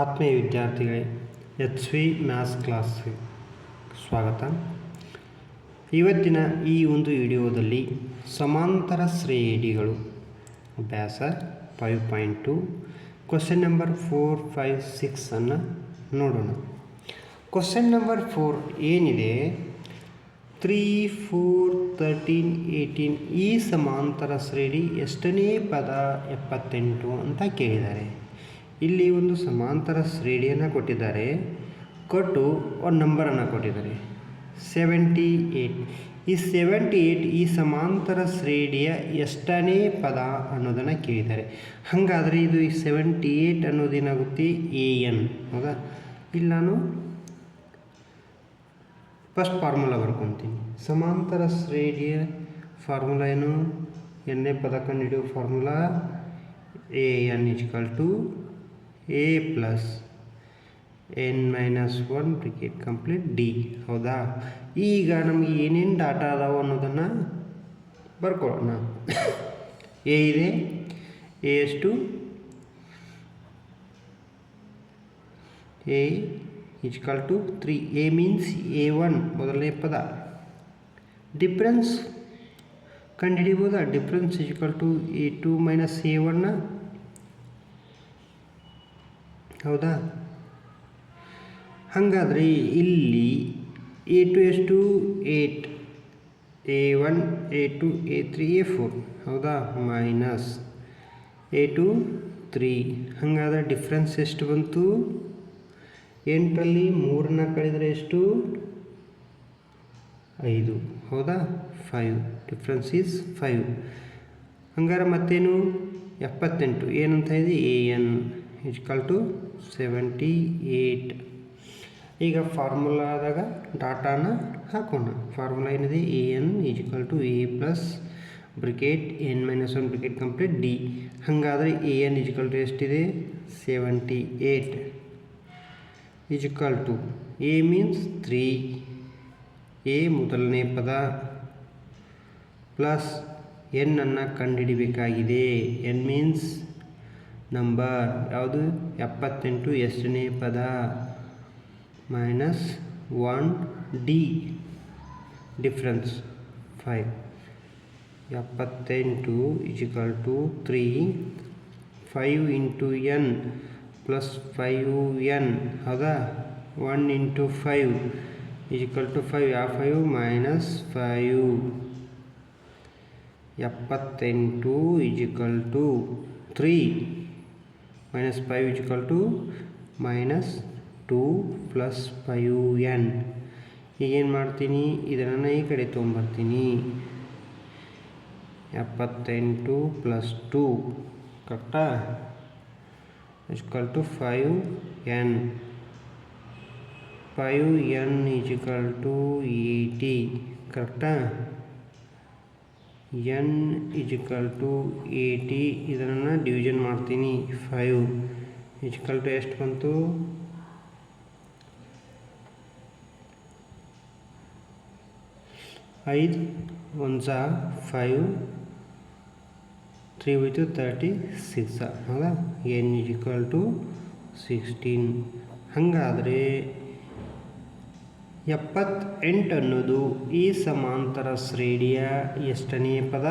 ಆತ್ಮೀಯ ವಿದ್ಯಾರ್ಥಿಗಳೇ H V maths class ಸ್ವಾಗತ. ಇವತ್ತಿನ ಈ ಒಂದು ವಿಡಿಯೋದಲ್ಲಿ ಸಮಾಂತರ ಶ್ರೇಣಿಗಳು, ಅಭ್ಯಾಸ five point two question number four five ಸಿಕ್ಸನ್ನು ನೋಡೋಣ. ಕ್ವಶನ್ ನಂಬರ್ ಫೋರ್ ಏನಿದೆ? ತ್ರೀ ಫೋರ್ ತರ್ಟೀನ್ ಏಯ್ಟೀನ್ ಈ ಸಮಾಂತರ ಶ್ರೇಣಿ ಎಷ್ಟನೇ ಪದ ಎಪ್ಪತ್ತೆಂಟು ಅಂತ ಕೇಳಿದ್ದಾರೆ. ಇಲ್ಲಿ ಒಂದು ಸಮಾಂತರ ಶ್ರೇಣಿಯನ್ನು ಕೊಟ್ಟಿದ್ದಾರೆ. ಕೊಟ್ಟು ಒಂದು ನಂಬರನ್ನು ಕೊಟ್ಟಿದ್ದಾರೆ. ಸೆವೆಂಟಿ ಏಯ್ಟ್ ಈ ಸೆವೆಂಟಿ ಏಯ್ಟ್ ಈ ಸಮಾಂತರ ಶ್ರೇಣಿಯ ಎಷ್ಟನೇ ಪದ ಅನ್ನೋದನ್ನು ಕೇಳಿದ್ದಾರೆ. ಹಾಗಾದರೆ ಇದು ಈ ಸೆವೆಂಟಿ ಏಯ್ಟ್ ಅನ್ನೋದೇನಾಗುತ್ತೆ ಎ ಎನ್ ಹೌದಾ? ಇಲ್ಲಿ ನಾನು ಫಸ್ಟ್ ಫಾರ್ಮುಲಾ ಬರ್ಕೊತೀನಿ. ಸಮಾಂತರ ಶ್ರೇಣಿಯ ಫಾರ್ಮುಲಾ ಏನು? ಎನ್ನೇ ಪದ ಕಂಡುಹಿಡಿಯೋ formula A N equal to A plus N minus one bracket complete D ಹೌದಾ? ಈಗ ನಮಗೆ ಏನೇನು ಡಾಟಾ ಅದಾವೆ ಅನ್ನೋದನ್ನು ಬರ್ಕೊಳ್ಳೋಣ. ಎ ಇದೆ ಎ ಎಷ್ಟು A equal to three A means A one ಮೊದಲನೇ ಪದ. Difference ಕಂಡುಹಿಡಿಬೋದಾ difference equal to A two minus A ಒನ್ನ ಹೌದಾ? ಹಾಗಾದರೆ ಇಲ್ಲಿ ಎ ಟು ಎಷ್ಟು eight A one A two A three A four ಹೌದಾ? ಮೈನಸ್ ಎ ಟು ತ್ರೀ ಹಾಗಾದರೆ difference ಎಷ್ಟು ಬಂತು? ಎಂಟರಲ್ಲಿ ಮೂರನ್ನ ಕಳೆದರೆ ಎಷ್ಟು? ಐದು. ಹೌದಾ? ಫೈವ್ ಡಿಫ್ರೆನ್ಸ್ ಈಸ್ ಫೈವ್ ಹಂಗಾರೆ ಮತ್ತೇನು? ಎಪ್ಪತ್ತೆಂಟು. ಏನಂತ ಇದೆ A N equal to seventy eight ಈಗ ಫಾರ್ಮುಲಾದಾಗ ಡಾಟಾನ ಹಾಕೋಣ ಫಾರ್ಮುಲಾ ಏನಿದೆ? A N equal to A plus bracket N minus one bracket complete D ಹಾಗಾದರೆ ಎ ಎನ್ ಈಜ್ಕಲ್ ಟು ಎಷ್ಟಿದೆ? Seventy eight equal to A means three A ಮೊದಲನೇ ಪದ plus ಎನ್ನನ್ನು ಕಂಡುಹಿಡಿಬೇಕಾಗಿದೆ. N means number. ಯಾವುದು? ಎಪ್ಪತ್ತೆಂಟು ಎಷ್ಟನೇ ಪದ? Minus one D. Difference five. ಎಪ್ಪತ್ತೆಂಟು equal to three. Five into N plus five N. ಹೌದಾ one into five equal to five. ಯಾವ ಫೈವ್ ಮೈನಸ್ ಫೈವ್. ಎಪ್ಪತ್ತೆಂಟು equal to three. Minus five equal to minus two plus five N ಈಗೇನು ಮಾಡ್ತೀನಿ? ಇದನ್ನು ಈ ಕಡೆ ತೊಗೊಂಬರ್ತೀನಿ. ಎಪ್ಪತ್ತೆಂಟು ಪ್ಲಸ್ ಟು ಕರೆಕ್ಟಾ equal to five N five N equal to eighty ಕರೆಕ್ಟಾ ಎನ್ ಇಜಿಕಲ್ ಟು ಏಯ್ಟಿ ಇದನ್ನು ಡಿವಿಷನ್ ಮಾಡ್ತೀನಿ. ಫೈವ್ ಇಜಿಕಲ್ ಟು ಎಷ್ಟು ಬಂತು? ಐದು, ಒಂದು ಸಹ ಫೈವ್, ತ್ರೀ ಹೋಯ್ತು, ತರ್ಟಿ, ಸಿಕ್ಸ್ ಹೌದಾ? N equal to sixteen. ಹಾಗಾದರೆ ಎಪ್ಪತ್ತೆಂಟು ಅನ್ನೋದು ಈ ಸಮಾಂತರ ಶ್ರೇಣಿಯ ಎಷ್ಟನೇ ಪದ?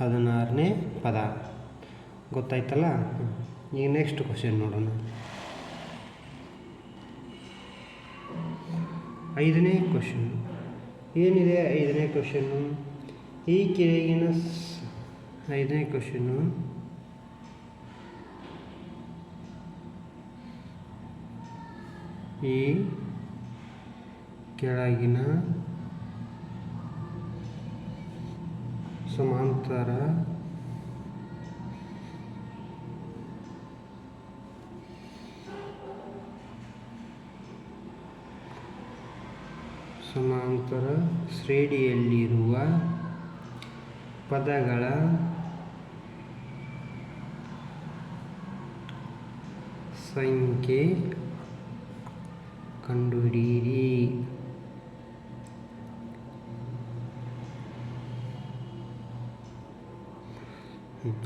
ಹದಿನಾರನೇ ಪದ. ಗೊತ್ತಾಯ್ತಲ್ಲ? ಈಗ ನೆಕ್ಸ್ಟ್ ಕ್ವಶನ್ ನೋಡೋಣ. ಐದನೇ ಕ್ವಶನ್ ಏನಿದೆ ಐದನೇ ಕ್ವಶನ್ನು ಈ ಕೆಳಗಿನ ಐದನೇ ಕ್ವಶನ್ನು ಈ ಕೆಳಗಿನ ಸಮಾಂತರ ಸಮಾಂತರ ಶ್ರೇಣಿಯಲ್ಲಿರುವ ಪದಗಳ ಸಂಖ್ಯೆ ಕಂಡುಹಿಡಿಯಿರಿ.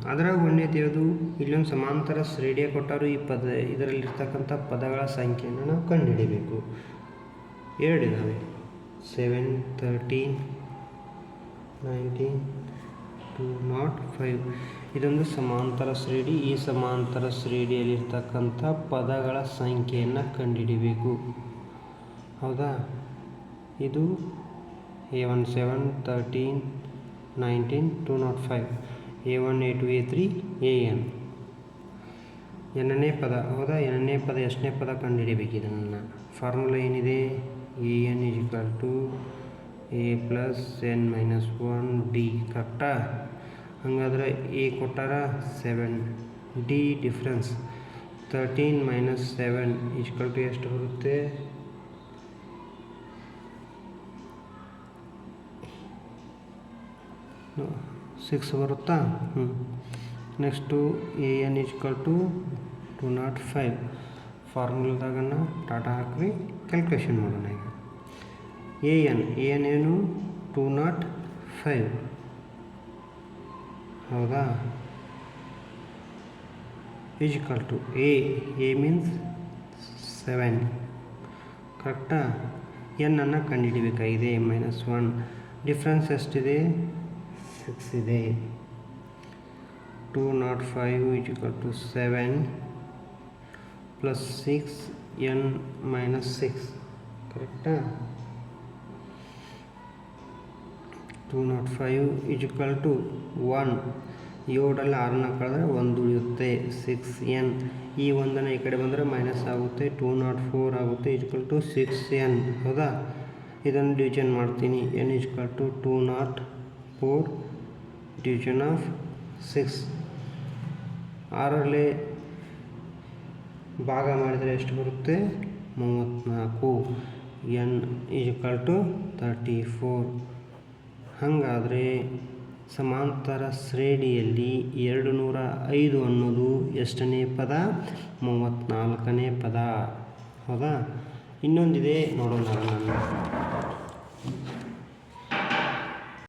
ಅದರಾಗ ಒಂದೇದು ಯಾವುದು ಇಲ್ಲೊಂದು ಸಮಾಂತರ ಶ್ರೇಣಿಯ ಕೊಟ್ಟರು ಈ ಪದ, ಇದರಲ್ಲಿರ್ತಕ್ಕಂಥ ಪದಗಳ ಸಂಖ್ಯೆಯನ್ನು ನಾವು ಕಂಡುಹಿಡಿಬೇಕು. ಎರಡಿದ್ದಾವೆ seven thirteen nineteen two nought five ಇದೊಂದು ಸಮಾಂತರ ಶ್ರೇಣಿ ಈ ಸಮಾಂತರ ಶ್ರೇಣಿಯಲ್ಲಿರ್ತಕ್ಕಂಥ ಪದಗಳ ಸಂಖ್ಯೆಯನ್ನು ಕಂಡುಹಿಡಿಬೇಕು. ಹೌದಾ? ಇದು A one seven thirteen nineteen two nought five A one A A three A N ಎನ್ನನೇ ಪದ, ಹೌದಾ? ಎನ್ನನೇ ಪದ, ಎಷ್ಟನೇ ಪದ ಕಂಡುಹಿಡಿಬೇಕು ಇದನ್ನು? ಫಾರ್ಮುಲಾ ಏನಿದೆ? A N is equal to A plus N minus one D ಕರೆಕ್ಟಾ ಹಾಗಾದ್ರೆ ಎ ಕೊಟ್ಟಾರ seven D difference thirteen minus seven equal to ಎಷ್ಟು ಬರುತ್ತೆ? ಸಿಕ್ಸ್ ಬರುತ್ತಾ? ಹ್ಞೂ next A N equal to two nought five ಫಾರ್ಮುಲಾದಾಗನ್ನ data ಹಾಕಿ calculation ಮಾಡೋಣ ಈಗ. ಎ ಎನ್ ಎ ಎನ್ ಏನು? ಟು ನಾಟ್ ಫೈವ್ ಹೌದಾ? Equal to A A means seven ಕರೆಕ್ಟಾ ಎನ್ನನ್ನು ಕಂಡುಹಿಡಿಬೇಕಾಗಿದೆ ಮೈನಸ್ ಒನ್ ಡಿಫ್ರೆನ್ಸ್ ಎಷ್ಟಿದೆ? ಸಿಕ್ಸ್ ಇದೆ two nought five equal to seven plus six N minus six ಕರೆಕ್ಟಾ two nought five equal to one ಏಳರಲ್ಲಿ ಆರನ್ನ ಕಳೆದ್ರೆ ಒಂದು ಉಳಿಯುತ್ತೆ. ಸಿಕ್ಸ್ ಎನ್ ಈ ಒಂದನ್ನು ಈ ಕಡೆ ಬಂದರೆ ಮೈನಸ್ ಆಗುತ್ತೆ. ಟೂ ನಾಟ್ ಫೋರ್ ಆಗುತ್ತೆ. ಈಜ್ಕಲ್ ಟು ಸಿಕ್ಸ್ ಎನ್ ಹೌದಾ? ಇದನ್ನು ಡಿವಿಷನ್ ಮಾಡ್ತೀನಿ. N equal to two nought four division of six. ಆರರಲ್ಲಿ ಭಾಗ ಮಾಡಿದರೆ ಎಷ್ಟು ಬರುತ್ತೆ? ಮೂವತ್ತ್ನಾಲ್ಕು. N equal to thirty four. ಹಾಗಾದರೆ ಸಮಾಂತರ ಶ್ರೇಣಿಯಲ್ಲಿ ಎರಡು ನೂರ ಐದು ಅನ್ನೋದು ಎಷ್ಟನೇ ಪದ? ಮೂವತ್ತ್ನಾಲ್ಕನೇ ಪದ. ಹೌದಾ? ಇನ್ನೊಂದಿದೆ ನೋಡೋಣ ನಾನು